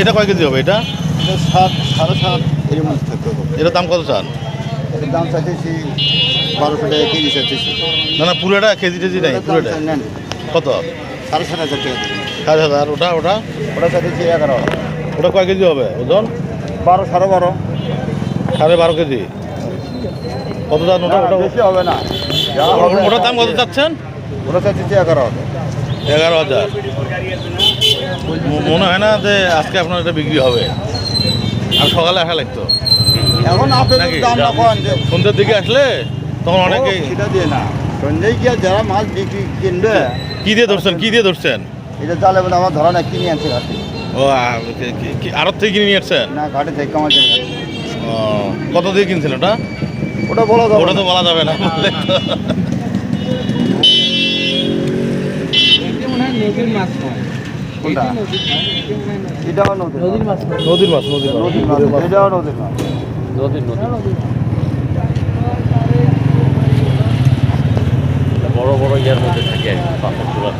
এটা কয় কেজি হবে এটা? সাত সাড়ে সাত এর মধ্যে থাকতে হবে। এটা দাম কত চান? এটার দাম চাইতেছি বারোশো টাকা কেজি চাইতেছি। না না পুরোটা কেজি টেজি নাই পুরোটা কত? সাড়ে সাত হাজার টাকা সাত হাজার ওটা ওটা? ওটা চাইতেছি এগারো। ওটা কয় কেজি হবে? ওজন? বারো সাড়ে বারো। সাড়ে বারো কেজি। কত দাম ওটা? ওটা বেশি হবে না। ওটার দাম কত চাচ্ছেন? ওটা চাইতেছি এগারো হাজার। এগারো হাজার। মনে হয় না যে আজকে আপনার এটা বিক্রি হবে। আর সকালে আসা লাগতো। এখন সন্ধ্যের দিকে আসলে তখন অনেকেই ও, সেটা দিয়ে না। সন্ধ্যেই গিয়ে যারা মাছ বিক্রি কিনবে? কি দিয়ে ধরছেন? কি দিয়ে ধরছেন? এটা জালে বলে আমার ধরা না কিনে আনছে ঘাটে। ও আরত থেকে কিনে নিয়ে আসছেন? না ঘাটে থেকে ঘাটে ও, কত দিয়ে কিনছেন ওটা? ওটা বলা যাবে ওটা তো বলা যাবে না। কোনটা? এটাও নদীর নদীর মাছ। নদীর মাছ নদীর মাছ। এটাও নদীর মাছ। নদীর নদীর। বড় বড় ইয়ার মধ্যে থাকে। পাথর তোলার